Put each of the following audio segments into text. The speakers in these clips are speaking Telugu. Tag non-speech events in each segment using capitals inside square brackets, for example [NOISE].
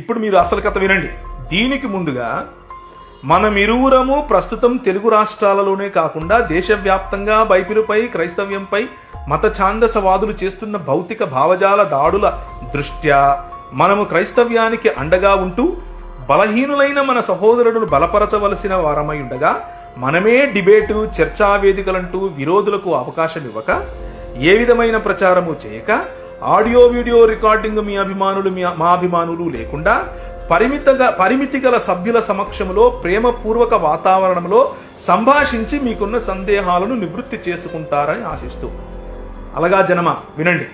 ఇప్పుడు మీరు అసలు కథ వినండి. దీనికి ముందుగా మనమిరువురము ప్రస్తుతం తెలుగు రాష్ట్రాలలోనే కాకుండా దేశవ్యాప్తంగా బైబిలుపై క్రైస్తవ్యంపై మత ఛాందసవాదులు చేస్తున్న భౌతిక భావజాల దాడుల దృష్ట్యా మనము క్రైస్తవ్యానికి అండగా ఉంటూ బలహీనులైన మన సహోదరులను బలపరచవలసిన వారమై ఉండగా మనమే డిబేటు చర్చా వేదికలంటూ విరోధులకు అవకాశం ఇవ్వక ఏ విధమైన ప్రచారము చేయక ఆడియో వీడియో రికార్డింగ్ మీ అభిమానులు మీ మా అభిమానులు లేకుండా పరిమితగా పరిమితి గల సభ్యుల సమక్షంలో ప్రేమపూర్వక వాతావరణంలో సంభాషించి మీకున్న సందేహాలను నివృత్తి చేసుకుంటారని ఆశిస్తూ. అలగా జనమ వినండి.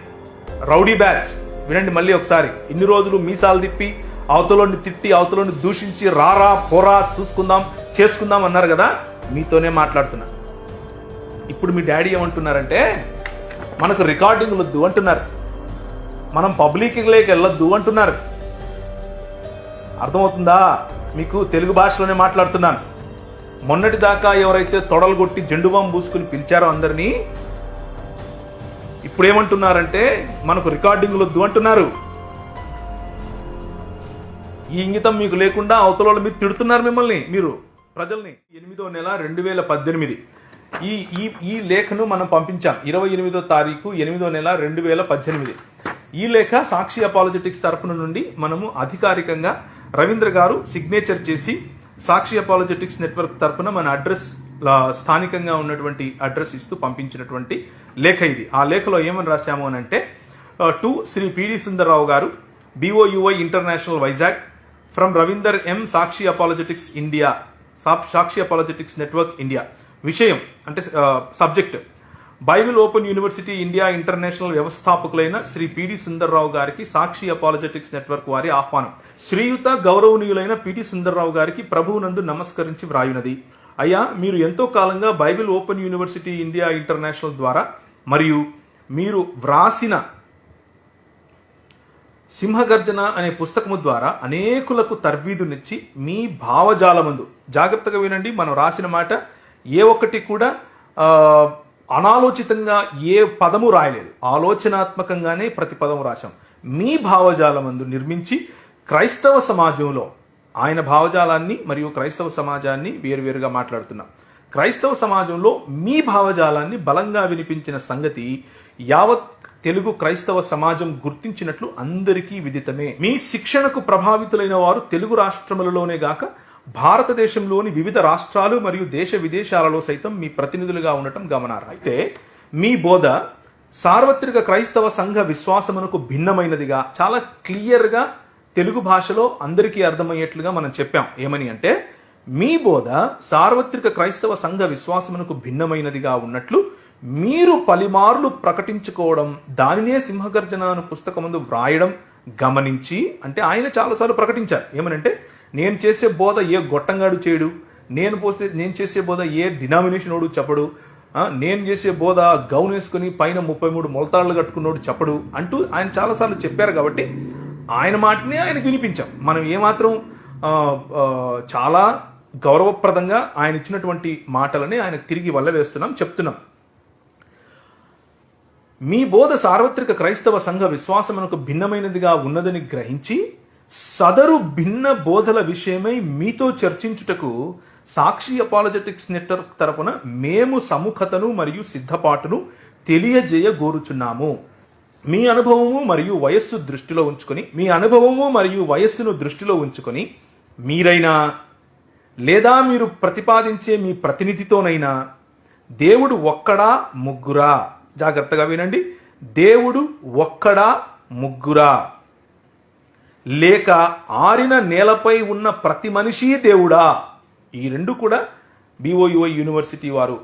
రౌడీ బ్యాచ్ వినండి మళ్ళీ ఒకసారి. ఇన్ని రోజులు మీసాలు తిప్పి అవతలోని తిట్టి అవతలోని దూషించి రారా పోరా చూసుకుందాం చేసుకుందాం అన్నారు కదా మీతోనే మాట్లాడుతున్నా. ఇప్పుడు మీ డాడీ ఏమంటున్నారంటే మనకు రికార్డింగ్ వద్దు అంటున్నారు. మనం పబ్లిక్లోకి వెళ్ళొద్దు అంటున్నారు. అర్థమవుతుందా? మీకు తెలుగు భాషలోనే మాట్లాడుతున్నాను. మొన్నటి దాకా ఎవరైతే తొడలు కొట్టి జెండుబాం పూసుకుని పిలిచారో అందరినీ ఇప్పుడు ఏమంటున్నారంటే మనకు రికార్డింగ్లు వద్దు అంటున్నారు. ఈ ఇంగితం మీకు లేకుండా అవతల మీరు తిడుతున్నారు మిమ్మల్ని మీరు ప్రజల్ని. ఎనిమిదో నెల రెండు వేల పద్దెనిమిది ఈ ఈ ఈ లేఖను మనం పంపించాం. ఇరవై ఎనిమిదో తారీఖు ఎనిమిదో నెల రెండు వేల పద్దెనిమిది ఈ లేఖ సాక్షి అపాలజెటిక్స్ తరఫున నుండి మనము అధికారికంగా రవీంద్ర గారు సిగ్నేచర్ చేసి సాక్షి అపాలజెటిక్స్ నెట్వర్క్ తరఫున మన అడ్రస్ స్థానికంగా ఉన్నటువంటి అడ్రస్ ఇస్తూ పంపించినటువంటి లేఖ ఇది. ఆ లేఖలో ఏమని రాశాము అని అంటే టు శ్రీ పిడి సుందరరావు గారు BOUI international Vizag from Ravinder M Sakshi apologetics India Sap- Sakshi apologetics network India విషయం అంటే subject Bible open university India international వ్యవస్థాపకులైన Shri PD Sundarrao గారికి సాక్షి అపాలజెటిక్స్ నెట్వర్క్ వారి ఆహ్వానం. శ్రీయుత గౌరవనీయులైన పిడి సుందర్రావు గారికి ప్రభువునందు నమస్కరించి వ్రాయునది. అయ్యా మీరు ఎంతో కాలంగా Bible open university India international ద్వారా మరియు మీరు వ్రాసిన సింహగర్జన అనే పుస్తకము ద్వారా అనేకులకు తర్వీదునిచ్చి మీ భావజాలమందు. జాగ్రత్తగా వినండి మనం రాసిన మాట ఏ ఒక్కటి కూడా అనాలోచితంగా ఏ పదము రాయలేదు. ఆలోచనాత్మకంగానే ప్రతి పదము రాశాం. మీ భావజాలమందు నిర్మించి క్రైస్తవ సమాజంలో ఆయన భావజాలాన్ని మరియు క్రైస్తవ సమాజాన్ని వేరువేరుగా మాట్లాడుతున్నాం. క్రైస్తవ సమాజంలో మీ భావజాలాన్ని బలంగా వినిపించిన సంగతి యావత్ తెలుగు క్రైస్తవ సమాజం గుర్తించినట్లు అందరికీ విదితమే. మీ శిక్షణకు ప్రభావితులైన వారు తెలుగు రాష్ట్రములలోనే గాక భారతదేశంలోని వివిధ రాష్ట్రాలు మరియు దేశ విదేశాలలో సైతం మీ ప్రతినిధులుగా ఉండటం గమనార్హం. అయితే మీ బోధ సార్వత్రిక క్రైస్తవ సంఘ విశ్వాసమునకు భిన్నమైనదిగా చాలా క్లియర్గా తెలుగు భాషలో అందరికీ అర్థమయ్యేట్లుగా మనం చెప్పాం. ఏమని అంటే మీ బోధ సార్వత్రిక క్రైస్తవ సంఘ విశ్వాసమునకు భిన్నమైనదిగా ఉన్నట్లు మీరు పలిమార్లు ప్రకటించుకోవడం దానినే సింహగర్జన అను పుస్తకముందు వ్రాయడం గమనించి అంటే ఆయన చాలాసార్లు ప్రకటించారు. ఏమనంటే నేను చేసే బోధ ఏ గొట్టంగాడు చేయడు? నేను పోసే నేను చేసే బోధ ఏ డినామినేషన్ వాడు చెప్పడు నేను చేసే బోధ గౌన్ వేసుకుని పైన ముప్పై మూడు మొలతాళ్ళు కట్టుకున్నోడు చెప్పడు అంటూ ఆయన చాలాసార్లు చెప్పారు కాబట్టి ఆయన మాటనే ఆయనకు వినిపించాం. మనం ఏమాత్రం చాలా గౌరవప్రదంగా ఆయన ఇచ్చినటువంటి మాటలని ఆయన తిరిగి వల్ల వేస్తున్నాం చెప్తున్నాం. మీ బోధ సార్వత్రిక క్రైస్తవ సంఘ విశ్వాసమునకు భిన్నమైనదిగా ఉన్నదని గ్రహించి సదరు భిన్న బోధల విషయమై మీతో చర్చించుటకు సాక్షి అపాలజెటిక్స్ నెట్వర్క్ తరపున మేము సముఖతను మరియు సిద్ధపాటును తెలియజేయగోరుచున్నాము. మీ అనుభవము మరియు వయస్సు దృష్టిలో ఉంచుకొని మీ అనుభవము మరియు వయస్సును దృష్టిలో ఉంచుకొని మీరైనా లేదా మీరు ప్రతిపాదించే మీ ప్రతినిధితోనైనా దేవుడు ఒక్కడా ముగ్గురా? జాగ్రత్తగా వినండి. దేవుడు ఒక్కడా ముగ్గురా? లేక ఆరిన నేలపై ఉన్న ప్రతి మనిషి దేవుడా? ఈ రెండు కూడా బిఓయుఐ యూనివర్సిటీ వారు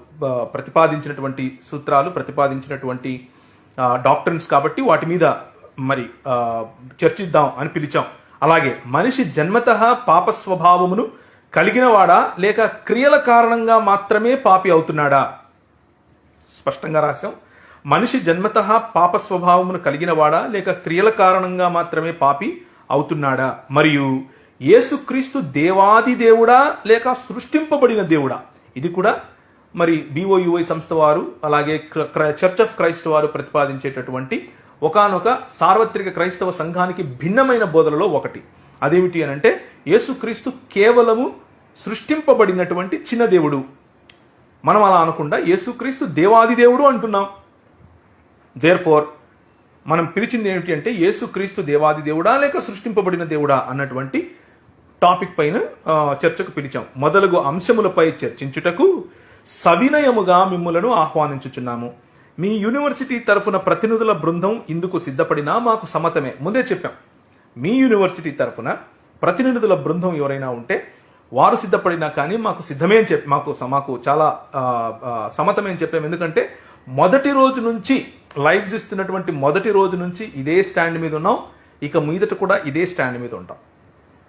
ప్రతిపాదించినటువంటి సూత్రాలు ప్రతిపాదించినటువంటి డాక్టర్స్ కాబట్టి వాటి మీద మరి చర్చిద్దాం అని పిలిచాం. అలాగే మనిషి జన్మత పాప స్వభావమును కలిగినవాడా లేక క్రియల కారణంగా మాత్రమే పాపి అవుతున్నాడా? స్పష్టంగా రాశాం. మనిషి జన్మత పాప స్వభావమును కలిగినవాడా లేక క్రియల కారణంగా మాత్రమే పాపి అవుతున్నాడా? మరియు యేసుక్రీస్తు దేవాది దేవుడా? లేక సృష్టింపబడిన దేవుడా? ఇది కూడా మరి బిఓయుఐ సంస్థ వారు అలాగే క్ర- క్ర- చర్చ్ ఆఫ్ క్రైస్ట్ వారు ప్రతిపాదించేటటువంటి ఒకానొక సార్వత్రిక క్రైస్తవ సంఘానికి భిన్నమైన బోధలలో ఒకటి. అదేమిటి అని అంటే యేసుక్రీస్తు కేవలము సృష్టింపబడినటువంటి చిన్న దేవుడు. మనం అలా అనకుండా యేసుక్రీస్తు దేవాది దేవుడు అంటున్నాం. దేర్ ఫోర్ మనం పిలిచింది ఏమిటి అంటే యేసుక్రీస్తు దేవాది దేవుడా లేక సృష్టింపబడిన దేవుడా అన్నటువంటి టాపిక్ పైన చర్చకు పిలిచాం. మొదలగు అంశములపై చర్చించుటకు సవినయముగా మిమ్ములను ఆహ్వానించుచున్నాము. మీ యూనివర్సిటీ తరఫున ప్రతినిధుల బృందం ఇందుకు సిద్ధపడినా మాకు సమ్మతమే. ముందే చెప్పాం. మీ యూనివర్సిటీ తరఫున ప్రతినిధుల బృందం ఎవరైనా ఉంటే వారు సిద్ధపడినా కానీ మాకు సిద్ధమే అని చెప్పి మాకు మాకు చాలా సమతమే సమ్మతమే అని చెప్పాము ఎందుకంటే మొదటి రోజు నుంచి లైవ్స్ ఇస్తున్నటువంటి మొదటి రోజు నుంచి ఇదే స్టాండ్ మీద ఉన్నాం. ఇక మీదట కూడా ఇదే స్టాండ్ మీద ఉంటాం.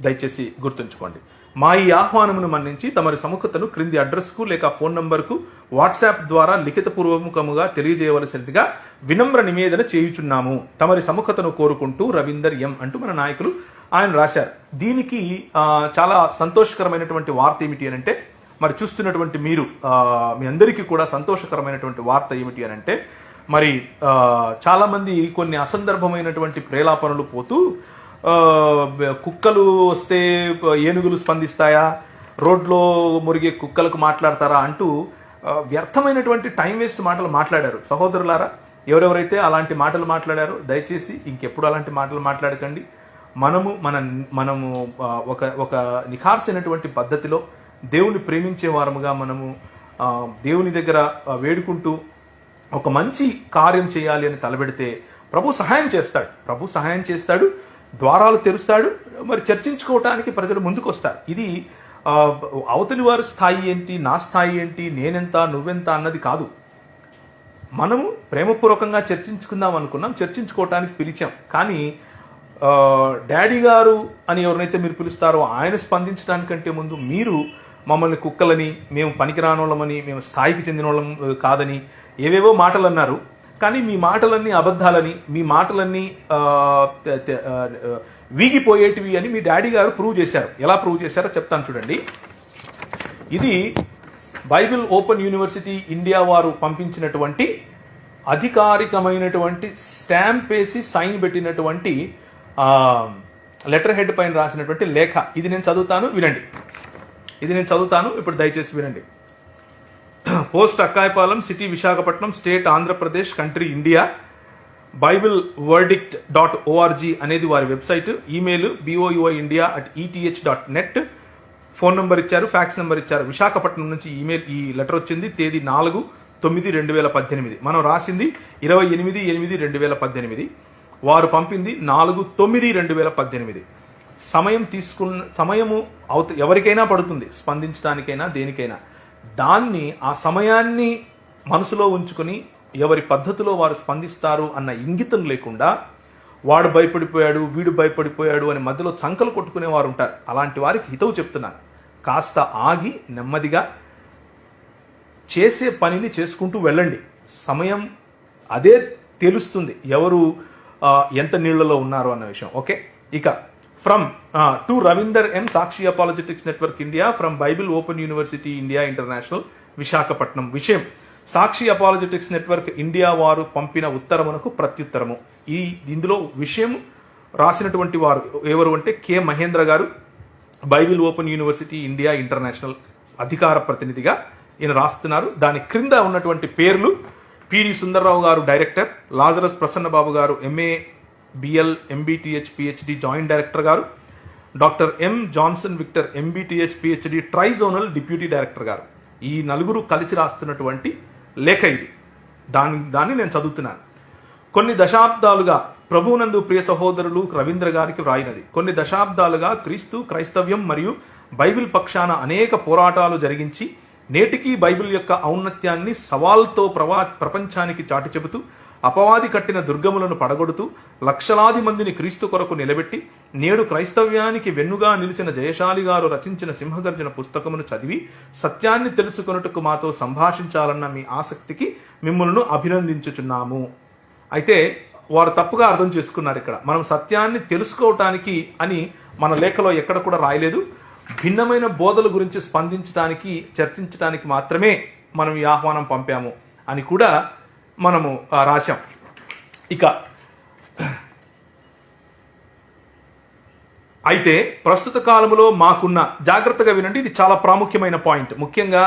దయచేసి గుర్తుంచుకోండి. మా ఈ ఆహ్వానమును మన్నించి తమరి సముఖతను క్రింది అడ్రస్కు లేక ఫోన్ నంబర్కు వాట్సాప్ ద్వారా లిఖితపూర్వముఖముగా తెలియజేయవలసినదిగా వినమ్ర నివేదన చేయుచున్నాము. తమరి సముఖతను కోరుకుంటూ రవీందర్ ఎం అంటూ మన నాయకులు ఆయన రాశారు. దీనికి చాలా సంతోషకరమైనటువంటి వార్త ఏమిటి అని అంటే మరి చూస్తున్నటువంటి మీరు మీ అందరికీ కూడా సంతోషకరమైనటువంటి వార్త ఏమిటి అని అంటే మరి చాలామంది కొన్ని అసందర్భమైనటువంటి ప్రేలాపనలు పోతూ కుక్కలు వస్తే ఏనుగులు స్పందిస్తాయా? రోడ్లో మురిగే కుక్కలకు మాట్లాడతారా అంటూ వ్యర్థమైనటువంటి టైం వేస్ట్ మాటలు మాట్లాడారు. సహోదరులారా ఎవరెవరైతే అలాంటి మాటలు మాట్లాడారో దయచేసి ఇంకెప్పుడు అలాంటి మాటలు మాట్లాడకండి. మనము మన మనము ఒక ఒక నిఖార్సైనటువంటి పద్ధతిలో దేవుని ప్రేమించే వారముగా మనము దేవుని దగ్గర వేడుకుంటూ ఒక మంచి కార్యం చేయాలి అని తలబెడితే ప్రభు సహాయం చేస్తాడు. ప్రభు సహాయం చేస్తాడు ద్వారాలు తెరుస్తాడు మరి చర్చించుకోవటానికి ప్రజలు ముందుకు వస్తారు ఇది అవతలి వారి స్థాయి ఏంటి నా స్థాయి ఏంటి నేనెంత నువ్వెంత అన్నది కాదు. మనము ప్రేమపూర్వకంగా చర్చించుకుందాం అనుకున్నాం చర్చించుకోవటానికి పిలిచాం. కానీ డాడీ గారు అని ఎవరినైతే మీరు పిలుస్తారో ఆయన స్పందించడానికంటే ముందు మీరు మమ్మల్ని కుక్కలని మేము పనికిరానోళ్ళమని మేము స్థాయికి చెందిన వాళ్ళం కాదని ఏవేవో మాటలు అన్నారు కానీ మీ మాటలన్నీ అబద్ధాలని మీ మాటలన్నీ వీగిపోయేటివి అని మీ డాడీ గారు ప్రూవ్ చేశారు. ఎలా ప్రూవ్ చేశారో చెప్తాను చూడండి. ఇది బైబిల్ ఓపెన్ యూనివర్సిటీ ఇండియా వారు పంపించినటువంటి అధికారికమైనటువంటి స్టాంప్ వేసి సైన్ పెట్టినటువంటి లెటర్ హెడ్ పైన రాసినటువంటి లేఖ. ఇది నేను చదువుతాను వినండి. ఇది నేను చదువుతాను ఇప్పుడు దయచేసి వినండి. Post Akkayapalem city Visakhapatnam state Andhra Pradesh country India Bible verdict dot ORG అనేది వారి website email BOUI India at ETH dot net. Phone number ఇచ్చారు ఫ్యాక్స్ నెంబర్ ఇచ్చారు. విశాఖపట్నం నుంచి ఈమెయిల్ ఈ లెటర్ వచ్చింది తేదీ నాలుగు తొమ్మిది రెండు వేల పద్దెనిమిది. మనం రాసింది ఇరవై ఎనిమిది ఎనిమిది రెండు వేల పద్దెనిమిది. వారు పంపింది నాలుగు తొమ్మిది రెండు వేల పద్దెనిమిది. సమయం తీసుకున్న సమయము అవత ఎవరికైనా పడుతుంది. స్పందించడానికైనా దేనికైనా. దాన్ని ఆ సమయాన్ని మనసులో ఉంచుకొని ఎవరి పద్ధతిలో వారు స్పందిస్తారు అన్న ఇంగితం లేకుండా వాడు భయపడిపోయాడు వీడు భయపడిపోయాడు అని మధ్యలో చంకలు కొట్టుకునే వారు ఉంటారు. అలాంటి వారికి హితవు చెప్తున్నాను. కాస్త ఆగి నెమ్మదిగా చేసే పనిని చేసుకుంటూ వెళ్ళండి. సమయం అదే తెలుస్తుంది ఎవరు ఎంత నీళ్ళలో ఉన్నారు అన్న విషయం. ఓకే? ఇక from to Ravinder M Sakshi apologetics network India from Bible open university India international Visakhapatnam విషయం సాక్షి అపాలజెటిక్స్ నెట్వర్క్ ఇండియా వారు పంపిన ఉత్తరమునకు ప్రత్యుత్తరము. ఈ ఇందులో విషయం రాసినటువంటి వారు ఎవరు అంటే K. Mahendra garu Bible open university India international అధికార ప్రతినిధిగా ఈయన రాస్తున్నారు. దాని క్రింద ఉన్నటువంటి పేర్లు పిడి సుందర్రావు గారు director Lazarus Prasannababu garu MA BL MBTh PhD joint director garu. Doctor M Johnson Victor MBTh PhD trizonal deputy director garu. ఈ నలుగురు కలిసి రాస్తున్నటువంటి లేఖ ఇది. దాని దాన్ని నేను చదువుతున్నాను. కొన్ని దశాబ్దాలుగా ప్రభునందు ప్రియ సహోదరులు రవీంద్ర గారికి వ్రాయినది. కొన్ని దశాబ్దాలుగా క్రీస్తు క్రైస్తవ్యం మరియు బైబిల్ పక్షాన అనేక పోరాటాలు జరిగించి నేటికీ బైబిల్ యొక్క ఔన్నత్యాన్ని సవాల్తో ప్రవా ప్రపంచానికి చాటి చెబుతూ అపవాది కట్టిన దుర్గములను పడగొడుతూ లక్షలాది మందిని క్రీస్తు కొరకు నిలబెట్టి నేడు క్రైస్తవ్యానికి వెన్నుగా నిలిచిన జయశాలి గారు రచించిన సింహగర్జన పుస్తకమును చదివి సత్యాన్ని తెలుసుకొనుటకు మాతో సంభాషించాలన్న మీ ఆసక్తికి మిమ్మల్ని అభినందించుచున్నాము. అయితే వారు తప్పుగా అర్థం చేసుకున్నారు ఇక్కడ. మనం సత్యాన్ని తెలుసుకోవటానికి అని మన లేఖలో ఎక్కడ కూడా రాయలేదు. భిన్నమైన బోధల గురించి స్పందించడానికి చర్చించడానికి మాత్రమే మనం ఈ ఆహ్వానం పంపాము అని కూడా మనము రాశాం. ఇక అయితే ప్రస్తుత కాలంలో మాకున్న జాగ్రత్తగా వినండి ఇది చాలా ప్రాముఖ్యమైన పాయింట్. ముఖ్యంగా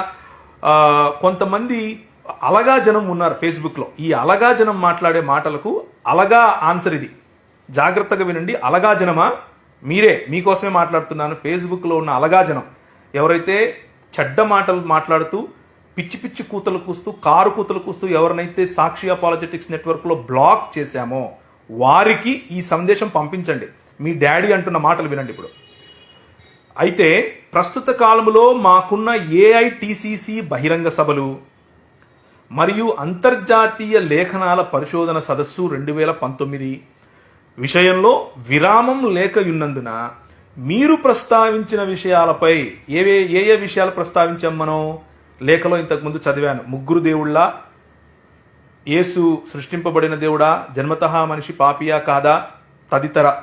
కొంతమంది అలగా జనం ఉన్నారు ఫేస్బుక్లో. ఈ అలగా జనం మాట్లాడే మాటలకు అలగా ఆన్సర్ ఇది. జాగ్రత్తగా వినండి అలగా జనమా మీరే మీకోసమే మాట్లాడుతున్నాను. ఫేస్బుక్లో ఉన్న అలగా జనం ఎవరైతే చెడ్డ మాటలు మాట్లాడుతూ పిచ్చి పిచ్చి కూతలు కూస్తూ కారు కూతలు కూస్తూ ఎవరినైతే సాక్షి అపాలజెటిక్స్ నెట్వర్క్లో బ్లాక్ చేశామో వారికి ఈ సందేశం పంపించండి. మీ డాడీ అంటున్న మాటలు వినండి ఇప్పుడు. అయితే ప్రస్తుత కాలంలో మాకున్న ఏఐటిసిసి బహిరంగ సభలు మరియు అంతర్జాతీయ లేఖనాల పరిశోధన సదస్సు రెండు వేల పంతొమ్మిది విషయంలో విరామం లేకయున్నందున మీరు ప్రస్తావించిన విషయాలపై ఏవే ఏ ఏ విషయాలు ప్రస్తావించాం మనం? లేఖలో ఇంతకుముందు చదివాను. ముగ్గురు దేవుళ్ళ యేసు సృష్టింపబడిన దేవుడా జన్మతహా మనిషి పాపియా కాదా? తదితర.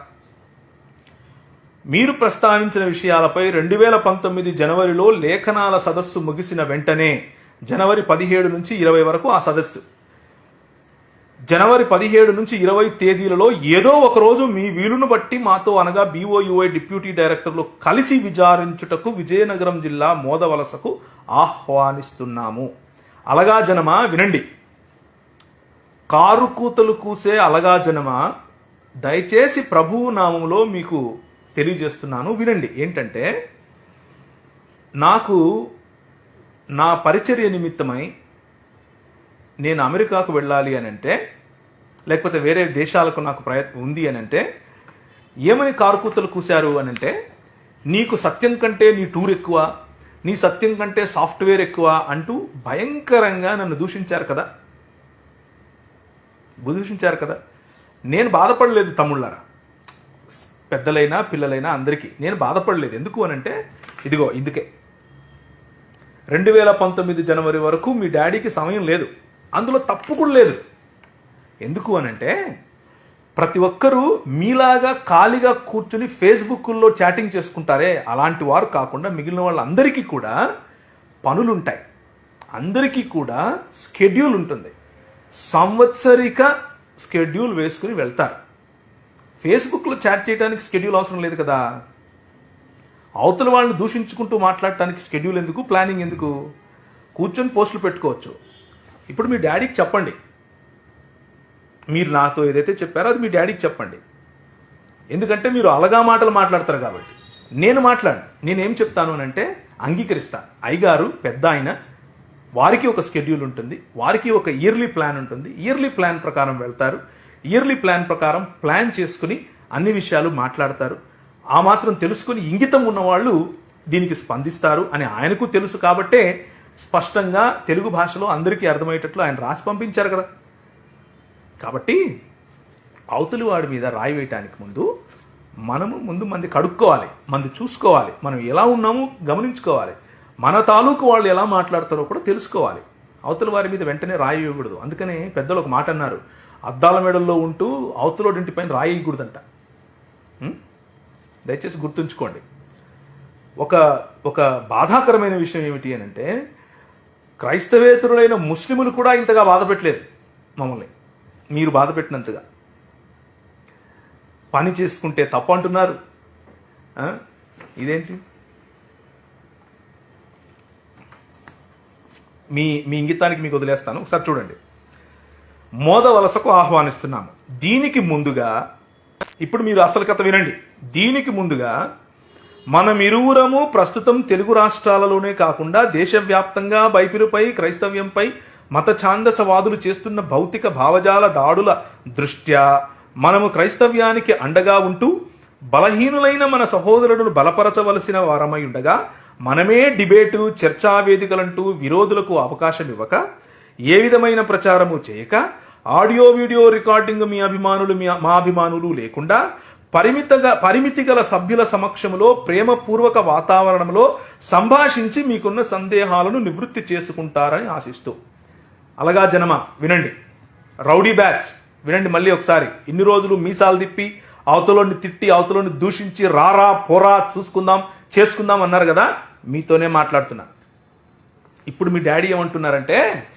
మీరు ప్రస్తావించిన విషయాలపై రెండు వేల పంతొమ్మిది జనవరిలో లేఖనాల సదస్సు ముగిసిన వెంటనే జనవరి పదిహేడు నుంచి ఇరవై వరకు ఆ సదస్సు. జనవరి పదిహేడు నుంచి ఇరవై తేదీలలో ఏదో ఒక రోజు మీ వీలును బట్టి మాతో అనగా బీఓయుఐ డిప్యూటీ డైరెక్టర్లు కలిసి విచారించుటకు విజయనగరం జిల్లా మోదవలసకు ఆహ్వానిస్తున్నాము. అలగా జనమా? వినండి. కారు కూతలు కూసే అలగా జనమా? దయచేసి ప్రభువు నామంలో మీకు తెలియజేస్తున్నాను. వినండి. ఏంటంటే నాకు నా పరిచర్య నిమిత్తమై నేను అమెరికాకు వెళ్ళాలి అని అంటే లేకపోతే వేరే దేశాలకు నాకు ప్రయత్నం ఉంది అని అంటే ఏమని కారుకూతలు కూశారు అని అంటే నీకు సత్యం కంటే నీ టూర్ ఎక్కువ నీ సత్యం కంటే సాఫ్ట్వేర్ ఎక్కువ అంటూ భయంకరంగా నన్ను దూషించారు కదా. దూషించారు కదా. నేను బాధపడలేదు తమ్ముళ్ళారా? పెద్దలైనా పిల్లలైనా అందరికీ నేను బాధపడలేదు. ఎందుకు అనంటే ఇదిగో ఇందుకే. రెండు వేల పంతొమ్మిది జనవరి వరకు మీ డాడీకి సమయం లేదు. అందులో తప్పు కూడా లేదు. ఎందుకు అనంటే ప్రతి ఒక్కరూ మీలాగా ఖాళీగా కూర్చుని ఫేస్బుక్లో చాటింగ్ చేసుకుంటారే? అలాంటి వారు కాకుండా మిగిలిన వాళ్ళందరికీ కూడా పనులుంటాయి. అందరికీ కూడా స్కెడ్యూల్ ఉంటుంది. సంవత్సరిక స్కెడ్యూల్ వేసుకుని వెళ్తారు. ఫేస్బుక్లో చాట్ చేయడానికి స్కెడ్యూల్ అవసరం లేదు కదా? అవతల వాళ్ళని దూషించుకుంటూ మాట్లాడటానికి స్కెడ్యూల్ ఎందుకు? ప్లానింగ్ ఎందుకు? కూర్చొని పోస్టులు పెట్టుకోవచ్చు. ఇప్పుడు మీ డాడీకి చెప్పండి. మీరు నాతో ఏదైతే చెప్పారో అది మీ డాడీకి చెప్పండి. ఎందుకంటే మీరు అలగా మాటలు మాట్లాడతారు కాబట్టి. నేను మాట్లాడు నేనేం చెప్తాను అని అంటే అంగీకరిస్తా. అయ్యగారు పెద్ద ఆయన వారికి ఒక స్కెడ్యూల్ ఉంటుంది. వారికి ఒక ఇయర్లీ ప్లాన్ ఉంటుంది. ఇయర్లీ ప్లాన్ ప్రకారం వెళ్తారు. ఇయర్లీ ప్లాన్ ప్రకారం ప్లాన్ చేసుకుని అన్ని విషయాలు మాట్లాడతారు. ఆ మాత్రం తెలుసుకుని ఇంగితం ఉన్నవాళ్ళు దీనికి స్పందిస్తారు అని ఆయనకు తెలుసు కాబట్టే స్పష్టంగా తెలుగు భాషలో అందరికీ అర్థమయ్యేటట్లు ఆయన రాసి పంపించారు కదా. కాబట్టి అవతలి వాడి మీద రాయి వేయటానికి ముందు మనము ముందు మంది కడుక్కోవాలి మంది చూసుకోవాలి మనం ఎలా ఉన్నామో గమనించుకోవాలి. మన తాలూకు వాళ్ళు ఎలా మాట్లాడతారో కూడా తెలుసుకోవాలి. అవతల వారి మీద వెంటనే రాయి వేయకూడదు. అందుకనే పెద్దలు ఒక మాట అన్నారు అద్దాల మెడల్లో ఉంటూ అవతలోడింటి పైన రాయి వేయకూడదంట. దయచేసి గుర్తుంచుకోండి. ఒక ఒక బాధాకరమైన విషయం ఏమిటి అని అంటే క్రైస్తవేతరులైన ముస్లిములు కూడా ఇంతగా బాధ పెట్టలేదు మమ్మల్ని. మీరు బాధ పెట్టినంతగా. పని చేసుకుంటే తప్పు అంటున్నారు. ఇదేంటి? మీ మీ ఇంగితానికి మీకు వదిలేస్తాను. ఒకసారి చూడండి. మోద వలసకు ఆహ్వానిస్తున్నాము. దీనికి ముందుగా ఇప్పుడు మీరు అసలు కథ వినండి. దీనికి ముందుగా మనమిరువురము ప్రస్తుతం తెలుగు రాష్ట్రాలలోనే కాకుండా దేశవ్యాప్తంగా బైబిలుపై క్రైస్తవ్యంపై మత ఛాందసవాదులు చేస్తున్న భౌతిక భావజాల దాడుల దృష్ట్యా మనము క్రైస్తవ్యానికి అండగా ఉంటూ బలహీనులైన మన సహోదరులను బలపరచవలసిన వారమై ఉండగా మనమే డిబేటు చర్చా వేదికలంటూ విరోధులకు అవకాశం ఇవ్వక ఏ విధమైన ప్రచారము చేయక ఆడియో వీడియో రికార్డింగ్ మీ అభిమానులు మీ మా అభిమానులు లేకుండా పరిమితగా పరిమితి గల సభ్యుల సమక్షంలో ప్రేమపూర్వక వాతావరణంలో సంభాషించి మీకున్న సందేహాలను నివృత్తి చేసుకుంటారని ఆశిస్తూ అలగా జనమ వినండి. రౌడీ బ్యాచ్ వినండి మళ్ళీ ఒకసారి. ఇన్ని రోజులు మీసాలు తిప్పి అవతలోని తిట్టి అవతలోని దూషించి రారా పోరా చూసుకుందాం చేసుకుందాం అన్నారు కదా మీతోనే మాట్లాడుతున్నా. ఇప్పుడు మీ డాడీ ఏమంటున్నారంటే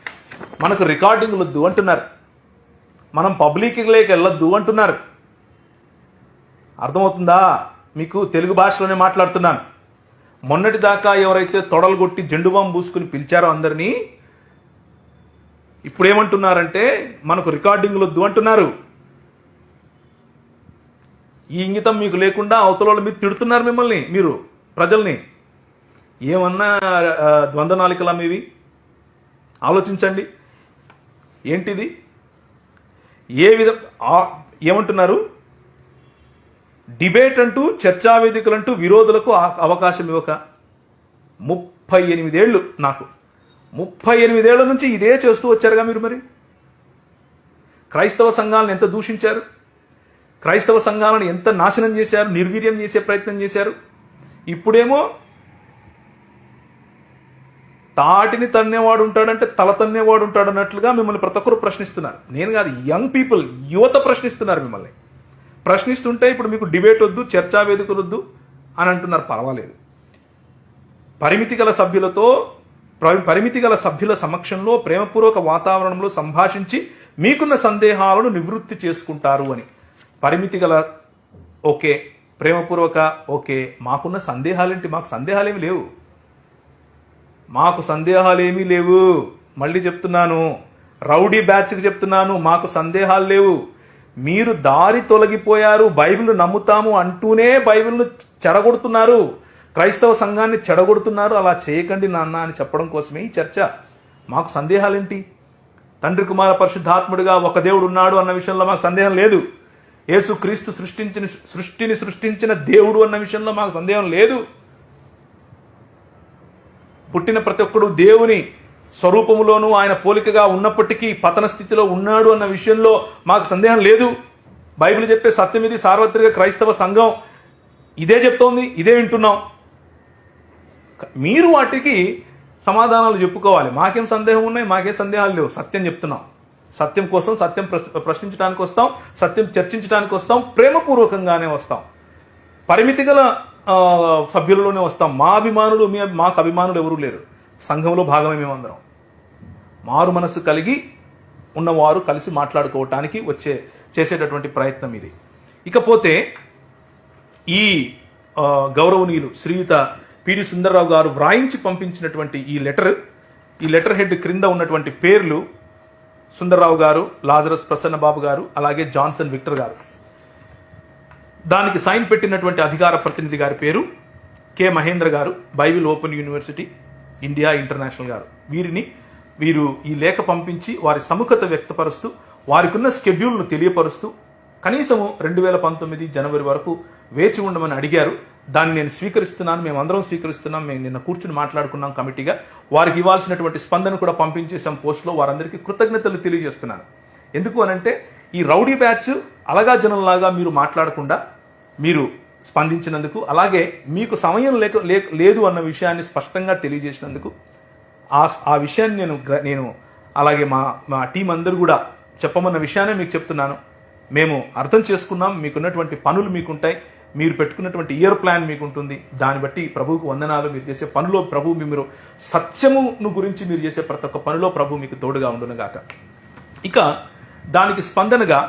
మనకు రికార్డింగ్ వద్దు అంటున్నారు. మనం పబ్లిక్లోకి వెళ్ళొద్దు అంటున్నారు. అర్థమవుతుందా? మీకు తెలుగు భాషలోనే మాట్లాడుతున్నాను. మొన్నటి దాకా ఎవరైతే తొడలు కొట్టి జెండుబాం పూసుకుని పిలిచారో అందరినీ ఇప్పుడు ఏమంటున్నారంటే మనకు రికార్డింగ్లు వద్దు అంటున్నారు. ఈ ఇంగితం మీకు లేకుండా అవతల మీరు తిడుతున్నారు మిమ్మల్ని మీరు ప్రజల్ని. ఏమన్నా ఆ, మీవి? ఆలోచించండి. ఏంటిది? ఏ విధం ఏమంటున్నారు? డిబేట్ అంటూ చర్చా వేదికలంటూ విరోధులకు అవకాశం ఇవ్వక ముప్పై ఎనిమిదేళ్ళు నాకు. ముప్పై ఎనిమిదేళ్ళ నుంచి ఇదే చేస్తూ వచ్చారుగా మీరు మరి? క్రైస్తవ సంఘాలను ఎంత దూషించారు? క్రైస్తవ సంఘాలను ఎంత నాశనం చేశారు? నిర్వీర్యం చేసే ప్రయత్నం చేశారు? ఇప్పుడేమో తాటిని తన్నేవాడు ఉంటాడంటే తల తన్నేవాడు ఉంటాడు అన్నట్లుగా మిమ్మల్ని ప్రతి ఒక్కరు ప్రశ్నిస్తున్నారు. నేను కాదు యంగ్ పీపుల్ యువత ప్రశ్నిస్తున్నారు మిమ్మల్ని. ప్రశ్నిస్తుంటే ఇప్పుడు మీకు డిబేట్ వద్దు చర్చా వేదికలు వద్దు అని అంటున్నారు. పర్వాలేదు. పరిమితి గల సభ్యులతో పరిమితి గల సభ్యుల సమక్షంలో ప్రేమపూర్వక వాతావరణంలో సంభాషించి మీకున్న సందేహాలను నివృత్తి చేసుకుంటారు అని. పరిమితి గల ఓకే ప్రేమపూర్వక ఓకే మాకున్న సందేహాలేంటి? మాకు సందేహాలేమి లేవు. మాకు సందేహాలేమీ లేవు. మళ్ళీ చెప్తున్నాను. రౌడీ బ్యాచ్కి చెప్తున్నాను. మాకు సందేహాలు లేవు. మీరు దారి తొలగిపోయారు. బైబిల్ నమ్ముతాము అంటూనే బైబిల్ను చెడగొడుతున్నారు క్రైస్తవ సంఘాన్ని చెడగొడుతున్నారు అలా చేయకండి నాన్న అని చెప్పడం కోసమే ఈ చర్చ. మాకు సందేహాలేంటి? తండ్రి కుమార పరిశుద్ధాత్ముడిగా ఒక దేవుడు ఉన్నాడు అన్న విషయంలో మాకు సందేహం లేదు. యేసు క్రీస్తు సృష్టించిన సృష్టిని సృష్టించిన దేవుడు అన్న విషయంలో మాకు సందేహం లేదు. పుట్టిన ప్రతి ఒక్కడు దేవుని స్వరూపములోనూ ఆయన పోలికగా ఉన్నప్పటికీ పతన స్థితిలో ఉన్నాడు అన్న విషయంలో మాకు సందేహం లేదు. బైబిల్ చెప్పే సత్యం ఇది సార్వత్రిక క్రైస్తవ సంఘం. ఇదే చెప్తోంది ఇదే వింటున్నాం. మీరు వాటికి సమాధానాలు చెప్పుకోవాలి. మాకేం సందేహం ఉన్నాయి? మాకేం సందేహాలు లేవు. సత్యం చెప్తున్నాం. సత్యం కోసం సత్యం ప్రశ్నించడానికి వస్తాం. సత్యం చర్చించడానికి వస్తాం. ప్రేమపూర్వకంగానే వస్తాం. పరిమితి గల సభ్యులలోనే వస్తాం. మా అభిమానులు మీ మాకు అభిమానులు ఎవరూ లేరు. సంఘంలో భాగమే మేమందరం. మారు మనసు కలిగి ఉన్నవారు కలిసి మాట్లాడుకోవటానికి వచ్చే చేసేటటువంటి ప్రయత్నం ఇది. ఇకపోతే ఈ గౌరవనీయులు శ్రీయుత పిడి సుందర్రావు గారు వ్రాయించి పంపించినటువంటి ఈ లెటర్ ఈ లెటర్ హెడ్ క్రింద ఉన్నటువంటి పేర్లు సుందర్రావు గారు లాజరస్ ప్రసన్న బాబు గారు అలాగే జాన్సన్ విక్టర్ గారు. దానికి సైన్ పెట్టినటువంటి అధికార ప్రతినిధి గారి పేరు K Mahendra garu Bible open university India international garu. వీరిని వీరు ఈ లేఖ పంపించి వారి సముఖత వ్యక్తపరుస్తూ వారికున్న స్కెడ్యూల్ను తెలియపరుస్తూ కనీసము రెండు వేల పంతొమ్మిది జనవరి వరకు వేచి ఉండమని అడిగారు. దాన్ని నేను స్వీకరిస్తున్నాను మేము అందరం స్వీకరిస్తున్నాం మేము నిన్న కూర్చుని మాట్లాడుకున్నాం కమిటీగా. వారికి ఇవ్వాల్సినటువంటి స్పందన కూడా పంపించేసాం పోస్ట్లో. వారందరికీ కృతజ్ఞతలు తెలియజేస్తున్నాను. ఎందుకు అనంటే ఈ రౌడీ బ్యాచ్ అలగా జనంలాగా మీరు మాట్లాడకుండా మీరు స్పందించినందుకు అలాగే మీకు సమయం లేక లేదు అన్న విషయాన్ని స్పష్టంగా తెలియజేసినందుకు ఆ ఆ విషయాన్ని నేను నేను అలాగే మా మా టీం అందరూ కూడా చెప్పమన్న విషయాన్ని మీకు చెప్తున్నాను. మేము అర్థం చేసుకున్నాం మీకున్నటువంటి పనులు మీకుంటాయి. మీరు పెట్టుకున్నటువంటి ఇయర్ ప్లాన్ మీకు ఉంటుంది దాన్ని బట్టి ప్రభువుకు వందనాలు మీరు చేసే పనిలో ప్రభు మీరు సత్యమును గురించి మీరు చేసే ప్రతి ఒక్క పనిలో ప్రభు మీకు తోడుగా ఉండునుగాక. ఇక దానికి స్పందనగా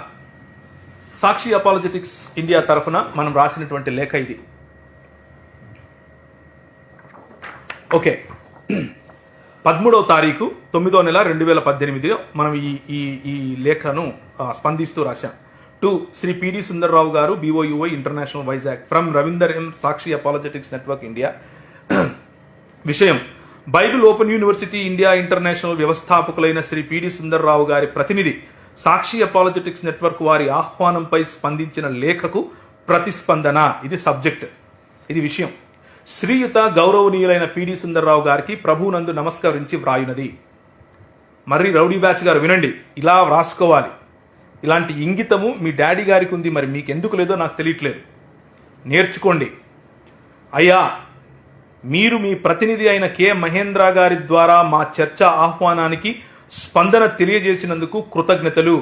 సాక్షి అపాలజెటిక్స్ ఇండియా తరఫున మనం రాసినటువంటి లేఖ ఇది. ఓకే. పదమూడవ తారీఖు తొమ్మిదో నెల రెండు వేల పద్దెనిమిదిలో మనం ఈ ఈ ఈ లేఖను స్పందిస్తూ రాశాం. To Shri PD Sundarrao garu BOUI international Vizag from Ravinder M Sakshi apologetics network India. [CLEARS THROAT] విషయం. Bible open university India international వ్యవస్థాపకులైన Shri PD Sundar Rao గారి ప్రతినిధి సాక్షి అపాలజెటిక్స్ నెట్వర్క్ వారి ఆహ్వానంపై స్పందించిన లేఖకు ప్రతిస్పందన. ఇది సబ్జెక్ట్. ఇది విషయం. శ్రీయుత గౌరవనీయులైన పిడి సుందర్రావు గారికి ప్రభునందు నమస్కరించి వ్రాయునది. మరి రౌడీ బ్యాచ్ గారు వినండి. ఇలా వ్రాసుకోవాలి. ఇలాంటి ఇంగితము మీ డాడీ గారికి ఉంది మరి మీకు ఎందుకు లేదో నాకు తెలియట్లేదు. నేర్చుకోండి. అయ్యా మీరు మీ ప్రతినిధి అయిన కె మహేంద్ర గారి ద్వారా మా చర్చ ఆహ్వానానికి స్పందన తెలియజేసినందుకు కృతజ్ఞతలు.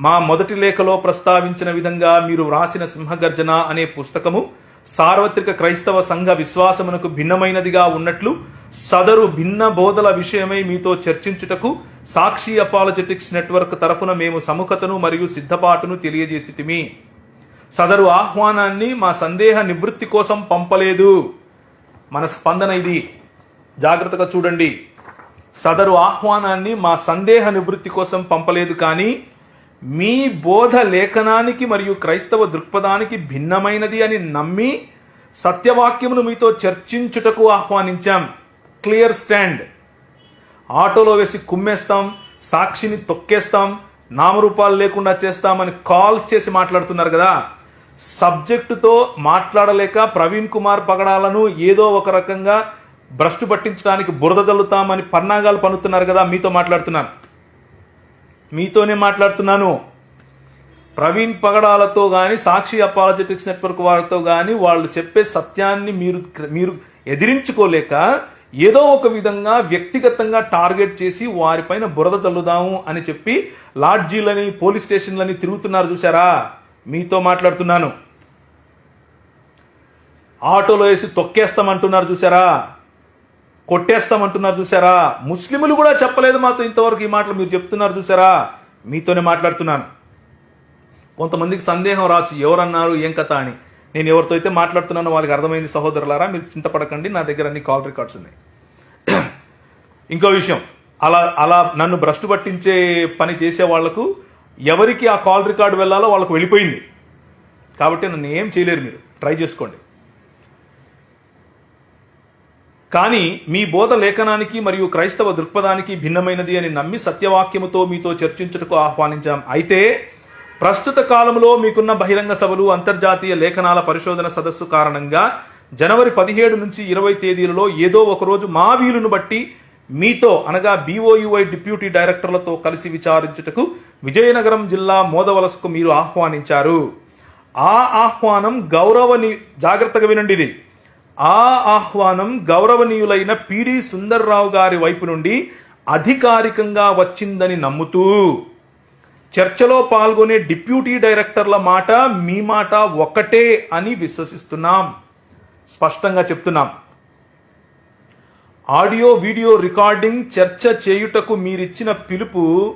మా మొదటి లేఖలో ప్రస్తావించిన విధంగా మీరు వ్రాసిన సింహగర్జన అనే పుస్తకము సార్వత్రిక క్రైస్తవ సంఘ విశ్వాసమునకు భిన్నమైనదిగా ఉన్నట్లు సదరు భిన్న బోధల విషయమై మీతో చర్చించుటకు సాక్షి అపాలజెటిక్స్ నెట్వర్క్ తరఫున మేము సముఖతను మరియు సిద్ధపాటును తెలియజేసిటిమి సదరు ఆహ్వానాన్ని మా సందేహ నివృత్తి కోసం పంపలేదు. మన స్పందన ఇది. జాగ్రత్తగా చూడండి. సదరు ఆహ్వానాన్ని మా సందేహ నివృత్తి కోసం పంపలేదు కానీ మీ బోధ లేఖనానికి మరియు క్రైస్తవ దృక్పథానికి భిన్నమైనది అని నమ్మి సత్యవాక్యమును మీతో చర్చించుటకు ఆహ్వానించాం. Clear stand. ఆటోలో వేసి కుమ్మేస్తాం సాక్షిని తొక్కేస్తాం నామరూపాలు లేకుండా చేస్తామని కాల్స్ చేసి మాట్లాడుతున్నారు కదా. సబ్జెక్టుతో మాట్లాడలేక ప్రవీణ్ కుమార్ పగడాలను ఏదో ఒక రకంగా భ్రష్టు పట్టించడానికి బురద జల్లుతామని పన్నాగాలు పన్నుతున్నారు కదా మీతో మాట్లాడుతున్నాను. మీతోనే మాట్లాడుతున్నాను. ప్రవీణ్ పగడాలతో కానీ సాక్షి అపాలజెటిక్స్ నెట్వర్క్ వారితో కానీ వాళ్ళు చెప్పే సత్యాన్ని మీరు మీరు ఎదిరించుకోలేక ఏదో ఒక విధంగా వ్యక్తిగతంగా టార్గెట్ చేసి వారిపైన బురద చల్లుదాము అని చెప్పి లాడ్జీలని పోలీస్ స్టేషన్లని తిరుగుతున్నారు చూసారా మీతో మాట్లాడుతున్నాను. ఆటోలో వేసి తొక్కేస్తామంటున్నారు చూసారా కొట్టేస్తామంటున్నారు చూసారా ముస్లిములు కూడా చెప్పలేదు మాతో ఇంతవరకు ఈ మాటలు మీరు చెప్తున్నారు చూసారా మీతోనే మాట్లాడుతున్నాను. కొంతమందికి సందేహం రావచ్చు ఎవరన్నారు ఏం కథ అని. నేను ఎవరితో అయితే మాట్లాడుతున్నానో వాళ్ళకి అర్థమైంది సహోదరులారా మీరు చింతపడకండి నా దగ్గర అన్ని కాల్ రికార్డ్స్ ఉన్నాయి. ఇంకో విషయం అలా అలా నన్ను భ్రష్టు పట్టించే పని చేసే వాళ్ళకు ఎవరికి ఆ కాల్ రికార్డు వెళ్ళాలో వాళ్ళకు వెళ్ళిపోయింది. కాబట్టి నన్ను ఏం చేయలేరు మీరు. ట్రై చేసుకోండి. కానీ మీ బోధ లేఖనానికి మరియు క్రైస్తవ దృక్పథానికి భిన్నమైనది అని నమ్మి సత్యవాక్యముతో మీతో చర్చించుటకు ఆహ్వానించాం. అయితే ప్రస్తుత కాలంలో మీకున్న బహిరంగ సభలు అంతర్జాతీయ లేఖనాల పరిశోధన సదస్సు కారణంగా జనవరి పదిహేడు నుంచి ఇరవై తేదీలలో ఏదో ఒకరోజు మా వీలును బట్టి మీతో అనగా బీఓయుఐ డిప్యూటీ డైరెక్టర్లతో కలిసి విచారించుటకు విజయనగరం జిల్లా మోదవలసకు మీరు ఆహ్వానించారు. ఆ ఆహ్వానం గౌరవని జాగ్రత్తగా వినండి ఇది. ఆ ఆహ్వానం గౌరవనీయులైన పిడి సుందర్రావు గారి వైపు నుండి అధికారికంగా వచ్చిందని నమ్ముతూ చర్చలో పాల్గొనే డిప్యూటీ డైరెక్టర్ల మాట మీ మాట ఒకటే అని విశ్వసిస్తున్నాం. స్పష్టంగా చెప్తున్నాం. ఆడియో వీడియో రికార్డింగ్ చర్చ చేయుటకు మీరిచ్చిన పిలుపు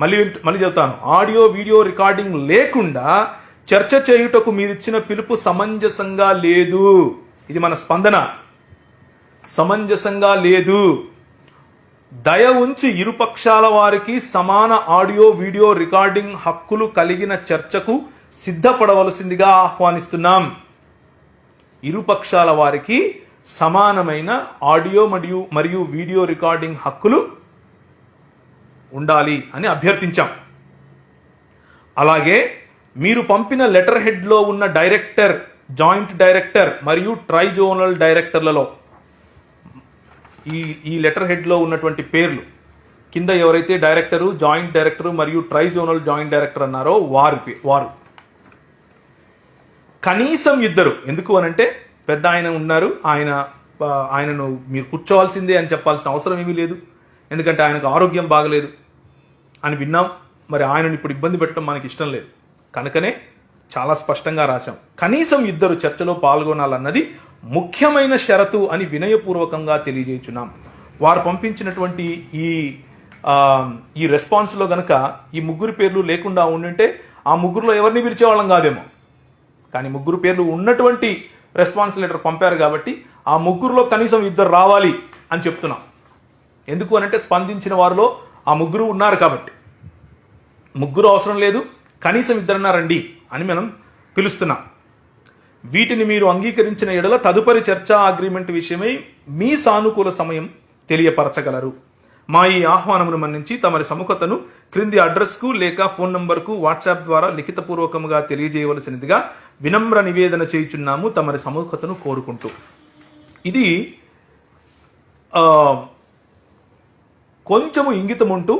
మళ్ళీ మళ్ళీ చెప్తాను. ఆడియో వీడియో రికార్డింగ్ లేకుండా చర్చ చేయుటకు మీరిచ్చిన పిలుపు సమంజసంగా లేదు. ఇది మన స్పందన. సమంజసంగా లేదు. దయ ఉంచి ఇరుపక్షాల వారికి సమాన ఆడియో వీడియో రికార్డింగ్ హక్కులు కలిగిన చర్చకు సిద్ధపడవలసిందిగా ఆహ్వానిస్తున్నాం. ఇరుపక్షాల వారికి సమానమైన ఆడియో మరియు మరియు వీడియో రికార్డింగ్ హక్కులు ఉండాలి అని అభ్యర్థించాం. అలాగే మీరు పంపిన లెటర్ హెడ్లో ఉన్న డైరెక్టర్ జాయింట్ డైరెక్టర్ మరియు ట్రైజోనల్ డైరెక్టర్లలో ఈ ఈ లెటర్ హెడ్లో ఉన్నటువంటి పేర్లు. కింద ఎవరైతే డైరెక్టరు జాయింట్ డైరెక్టరు మరియు ట్రైజోనల్ జాయింట్ డైరెక్టర్ అన్నారో వారు వారు. కనీసం ఇద్దరు. ఎందుకు అనంటే పెద్ద ఆయన ఉన్నారు. ఆయన ఆయనను మీరు కూర్చోవాల్సిందే అని చెప్పాల్సిన అవసరం ఏమీ లేదు. ఎందుకంటే ఆయనకు ఆరోగ్యం బాగలేదు అని విన్నాం. మరి ఆయనను ఇప్పుడు ఇబ్బంది పెట్టడం మనకి ఇష్టం లేదు. కనుకనే చాలా స్పష్టంగా రాశాం. కనీసం ఇద్దరు చర్చలో పాల్గొనాలన్నది ముఖ్యమైన షరతు అని వినయపూర్వకంగా తెలియజేయుచున్నాం. వారు పంపించినటువంటి ఈ ఈ రెస్పాన్స్లో గనక ఈ ముగ్గురు పేర్లు లేకుండా ఉండింటే ఆ ముగ్గురులో ఎవరిని పిలిచేవాళ్ళం కాదేమో. కానీ ముగ్గురు పేర్లు ఉన్నటువంటి రెస్పాన్స్ లెటర్ పంపారు కాబట్టి ఆ ముగ్గురులో కనీసం ఇద్దరు రావాలి అని చెప్తున్నాం. ఎందుకు అనంటే స్పందించిన వారిలో ఆ ముగ్గురు ఉన్నారు కాబట్టి. ముగ్గురు అవసరం లేదు కనీసం ఇద్దరన్నా రండి అని మనం పిలుస్తున్నాం. వీటిని మీరు అంగీకరించిన ఎడల తదుపరి చర్చా అగ్రిమెంట్ విషయమై మీ సానుకూల సమయం తెలియపరచగలరు. మా ఈ ఆహ్వానమును మన్నించి తమరి సముఖతను క్రింది అడ్రస్కు లేక ఫోన్ నంబర్కు వాట్సాప్ ద్వారా లిఖితపూర్వకముగా తెలియజేయవలసినదిగా వినమ్ర నివేదన చేయుచున్నాము తమరి సముఖతను కోరుకుంటూ. ఇది కొంచెము ఇంగితం ఉంటూ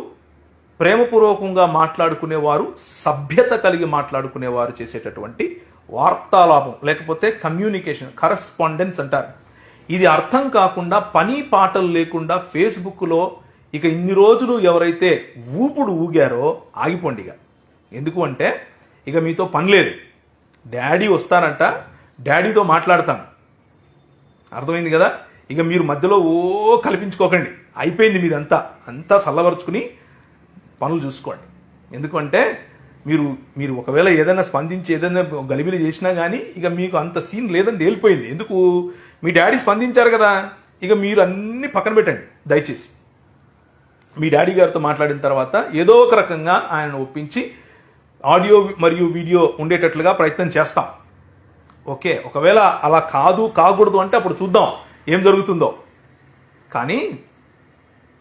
ప్రేమపూర్వకంగా మాట్లాడుకునేవారు సభ్యత కలిగి మాట్లాడుకునేవారు చేసేటటువంటి వార్తాలాపం లేకపోతే కమ్యూనికేషన్ కరస్పాండెన్స్ అంటారు. ఇది అర్థం కాకుండా పని పాటలు లేకుండా ఫేస్బుక్లో ఇక ఇన్ని రోజులు ఎవరైతే ఊపుడు ఊగారో ఆగిపోండి ఇక. ఎందుకు అంటే ఇక మీతో పని లేదు. డాడీ వస్తానంట డాడీతో మాట్లాడతాను. అర్థమైంది కదా? ఇక మీరు మధ్యలో ఓ కల్పించుకోకండి. అయిపోయింది మీదంతా. అంతా చల్లవరుచుకుని పనులు చూసుకోండి. ఎందుకంటే మీరు మీరు ఒకవేళ ఏదైనా స్పందించి ఏదైనా గలిబిలి చేసినా కానీ ఇక మీకు అంత సీన్ లేదని తేలిపోయింది. ఎందుకు? మీ డాడీ స్పందించారు కదా. ఇక మీరు అన్ని పక్కన పెట్టండి దయచేసి. మీ డాడీ గారితో మాట్లాడిన తర్వాత ఏదో ఒక రకంగా ఆయనను ఒప్పించి ఆడియో మరియు వీడియో ఉండేటట్లుగా ప్రయత్నం చేస్తాం. ఓకే ఒకవేళ అలా కాదు కాకూడదు అంటే అప్పుడు చూద్దాం ఏం జరుగుతుందో. కానీ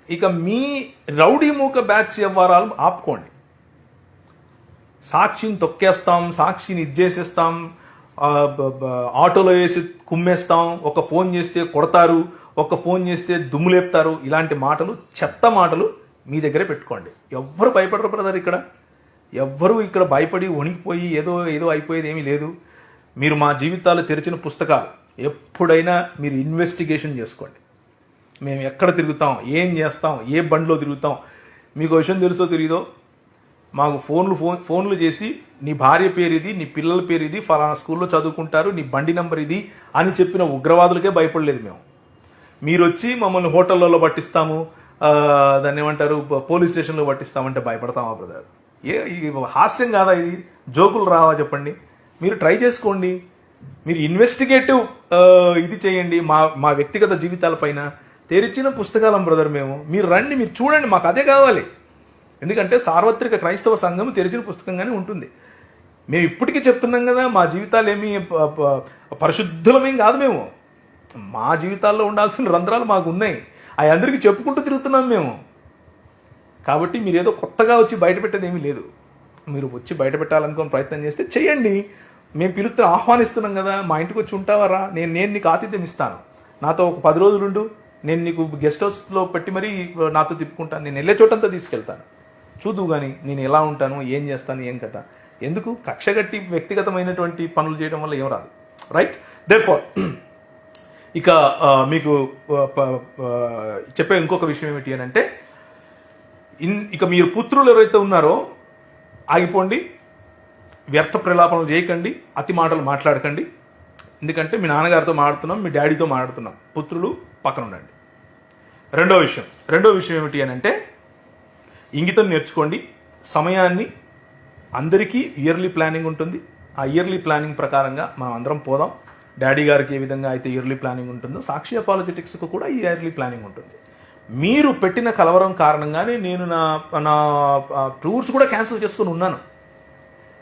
ఇక మీ రౌడీ మూక బ్యాచ్ వ్యవహారాలు ఆపుకోండి. సాక్షిని తొక్కేస్తాం సాక్షిని ఇచ్చేసేస్తాం ఆటోలో వేసి కుమ్మేస్తాం ఒక ఫోన్ చేస్తే కొడతారు ఒక ఫోన్ చేస్తే దుమ్ము లేపుతారు ఇలాంటి మాటలు చెత్త మాటలు మీ దగ్గరే పెట్టుకోండి. ఎవ్వరు భయపడరు బ్రదర్ ఇక్కడ. ఎవ్వరు ఇక్కడ భయపడి వణికిపోయి ఏదో ఏదో అయిపోయేది ఏమీ లేదు. మీరు మా జీవితాలు తెరిచిన పుస్తకాలు. ఎప్పుడైనా మీరు ఇన్వెస్టిగేషన్ చేసుకోండి. మేము ఎక్కడ తిరుగుతాం ఏం చేస్తాం ఏ బండిలో తిరుగుతాం మీకు విషయం తెలుసో తెలియదో మాకు ఫోన్లు ఫోన్ ఫోన్లు చేసి నీ భార్య పేరు ఇది నీ పిల్లల పేరు ఇది ఫలానా స్కూల్లో చదువుకుంటారు నీ బండి నెంబర్ ఇది అని చెప్పిన ఉగ్రవాదులకే భయపడలేదు మేము. మీరు వచ్చి మమ్మల్ని హోటళ్ళలో పట్టిస్తాము దాన్ని ఏమంటారు పోలీస్ స్టేషన్లో పట్టిస్తామంటే భయపడతామా బ్రదర్ ఏ హాస్యం కాదా ఇది? జోకులు రావా చెప్పండి? మీరు ట్రై చేసుకోండి. మీరు ఇన్వెస్టిగేటివ్ ఇది చేయండి. మా మా వ్యక్తిగత జీవితాలపైన తెరిచిన పుస్తకాలం బ్రదర్ మేము. మీరు రండి మీరు చూడండి మాకు అదే కావాలి. ఎందుకంటే సార్వత్రిక క్రైస్తవ సంఘం తెరిచిన పుస్తకంగానే ఉంటుంది. మేము ఇప్పటికీ చెప్తున్నాం కదా మా జీవితాలు ఏమి పరిశుద్ధులమేం కాదు మేము. మా జీవితాల్లో ఉండాల్సిన రంధ్రాలు మాకు ఉన్నాయి అవి అందరికీ చెప్పుకుంటూ తిరుగుతున్నాం మేము. కాబట్టి మీరు ఏదో కొత్తగా వచ్చి బయట పెట్టేది ఏమీ లేదు. మీరు వచ్చి బయట పెట్టాలనుకుని ప్రయత్నం చేస్తే చేయండి మేము పిలుస్తూ ఆహ్వానిస్తున్నాం కదా మా ఇంటికి వచ్చి ఉంటావారా? నేను నేను నీకు ఆతిథ్యం ఇస్తాను. నాతో ఒక పది రోజులు ఉండు నేను నీకు గెస్ట్ హౌస్లో పెట్టి మరీ నాతో తిప్పుకుంటాను. నేను వెళ్ళే చోటంతా తీసుకెళ్తాను. చూదు కానీ నేను ఎలా ఉంటాను ఏం చేస్తాను ఏం కథ. ఎందుకు? కక్షగట్టి వ్యక్తిగతమైనటువంటి పనులు చేయడం వల్ల ఏం రాదు. రైట్ దేర్ [CLEARS THROAT] ఇక మీకు చెప్పే ఇంకొక విషయం ఏమిటి అని అంటే ఇన్ ఇక మీరు పుత్రులు ఎవరైతే ఉన్నారో ఆగిపోండి. వ్యర్థ ప్రలాపనలు చేయకండి. అతి మాటలు మాట్లాడకండి. ఎందుకంటే మీ నాన్నగారితో మాట్లాడుతున్నాం మీ డాడీతో మాట్లాడుతున్నాం. పుత్రులు పక్కన ఉండండి రెండో విషయం. రెండో విషయం ఏమిటి అని అంటే ఇంగితం నేర్చుకోండి. సమయాన్ని అందరికీ ఇయర్లీ ప్లానింగ్ ఉంటుంది. ఆ ఇయర్లీ ప్లానింగ్ ప్రకారంగా మనం అందరం పోదాం. డాడీ గారికి ఏ విధంగా అయితే ఇయర్లీ ప్లానింగ్ ఉంటుందో సాక్షి అపాలజెటిక్స్కు కూడా ఈ ఇయర్లీ ప్లానింగ్ ఉంటుంది. మీరు పెట్టిన కలవరం కారణంగానే నేను నా నా టూర్స్ కూడా క్యాన్సిల్ చేసుకుని ఉన్నాను.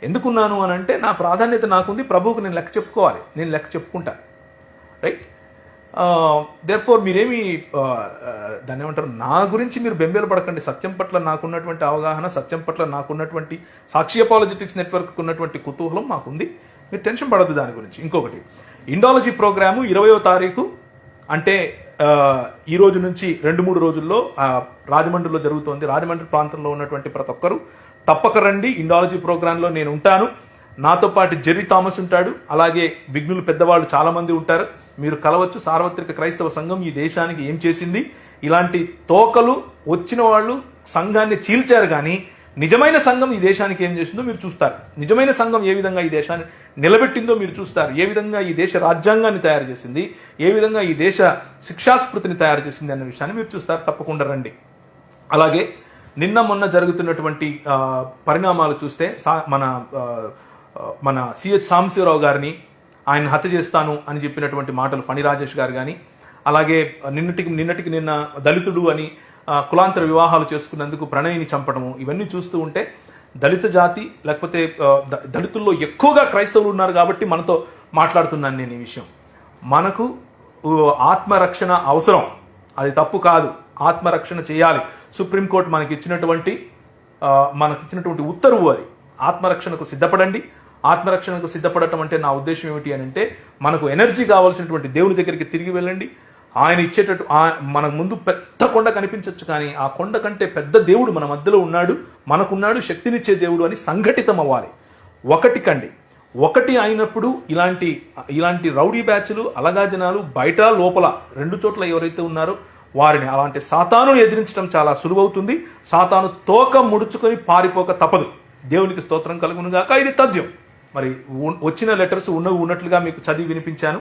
ఎందుకున్నాను అని అంటే నా ప్రాధాన్యత నాకుంది. ప్రభువుకు నేను లెక్క చెప్పుకోవాలి. నేను లెక్క చెప్పుకుంటా. రైట్ దేర్ ఫోర్ మీరేమి ఆ, దాన్ని ఏమంటారు? నా గురించి మీరు బెంబేలు పడకండి. సత్యం పట్ల నాకున్నటువంటి అవగాహన సత్యం పట్ల నాకున్నటువంటి సాక్షి అపాలజెటిక్స్ నెట్వర్క్ ఉన్నటువంటి కుతూహలం మాకుంది. మీరు టెన్షన్ పడద్దు దాని గురించి. ఇంకొకటి ఇండాలజీ ప్రోగ్రాము ఇరవయో తారీఖు అంటే ఈ రోజు నుంచి రెండు మూడు రోజుల్లో రాజమండ్రిలో జరుగుతోంది. రాజమండ్రి ప్రాంతంలో ఉన్నటువంటి ప్రతి ఒక్కరూ తప్పక రండి. ఇండాలజీ ప్రోగ్రాంలో నేను ఉంటాను. నాతో పాటు జెర్రీ థామస్ ఉంటాడు. అలాగే విఘ్నులు పెద్దవాళ్ళు చాలామంది ఉంటారు. మీరు కలవచ్చు. సార్వత్రిక క్రైస్తవ సంఘం ఈ దేశానికి ఏం చేసింది? ఇలాంటి తోకలు వచ్చిన వాళ్ళు సంఘాన్ని చీల్చారు కానీ నిజమైన సంఘం ఈ దేశానికి ఏం చేసిందో మీరు చూస్తారు. నిజమైన సంఘం ఏ విధంగా ఈ దేశాన్ని నిలబెట్టిందో మీరు చూస్తారు. ఏ విధంగా ఈ దేశ రాజ్యాంగాన్ని తయారు చేసింది? ఏ విధంగా ఈ దేశ శిక్షాస్మృతిని తయారు చేసింది అన్న విషయాన్ని మీరు చూస్తారు. తప్పకుండా రండి. అలాగే నిన్న మొన్న జరుగుతున్నటువంటి పరిణామాలు చూస్తే సా- మన మన సిహెచ్ సాంబశివరావు గారిని ఆయన హత్య చేస్తాను అని చెప్పినటువంటి మాటలు ఫణి రాజేష్ గారు కానీ అలాగే నిన్నటికి నిన్నటికి నిన్న దళితుడు అని కులాంతర వివాహాలు చేసుకున్నందుకు ప్రణయిని చంపడము ఇవన్నీ చూస్తూ ఉంటే దళిత జాతి లేకపోతే దళితుల్లో ఎక్కువగా క్రైస్తవులు ఉన్నారు కాబట్టి మనతో మాట్లాడుతున్నాను నేను ఈ విషయం. మనకు ఆత్మరక్షణ అవసరం. అది తప్పు కాదు. ఆత్మరక్షణ చేయాలి. సుప్రీంకోర్టు మనకి ఇచ్చినటువంటి మనకిచ్చినటువంటి ఇచ్చినటువంటి ఉత్తర్వు అది. ఆత్మరక్షణకు సిద్ధపడండి. ఆత్మరక్షణకు సిద్ధపడటం అంటే నా ఉద్దేశం ఏమిటి అని అంటే మనకు ఎనర్జీ కావాల్సినటువంటి దేవుని దగ్గరికి తిరిగి వెళ్ళండి. ఆయన ఇచ్చేటట్టు మన ముందు పెద్ద కొండ కనిపించవచ్చు కానీ ఆ కొండ కంటే పెద్ద దేవుడు మన మధ్యలో ఉన్నాడు మనకున్నాడు శక్తినిచ్చే దేవుడు అని సంఘటితం అవ్వాలి ఒకటి కండి. ఒకటి అయినప్పుడు ఇలాంటి ఇలాంటి రౌడీ బ్యాచ్లు అలగా జనాలు బయట లోపల రెండు చోట్ల ఎవరైతే ఉన్నారో వారిని అలాంటి సాతాను ఎదిరించడం చాలా సులువవుతుంది. సాతాను తోక ముడుచుకొని పారిపోక తప్పదు. దేవునికి స్తోత్రం కలుగునుగాక. ఇది తథ్యం. మరి వచ్చిన లెటర్స్ ఉన్నవి ఉన్నట్లుగా మీకు చదివి వినిపించాను.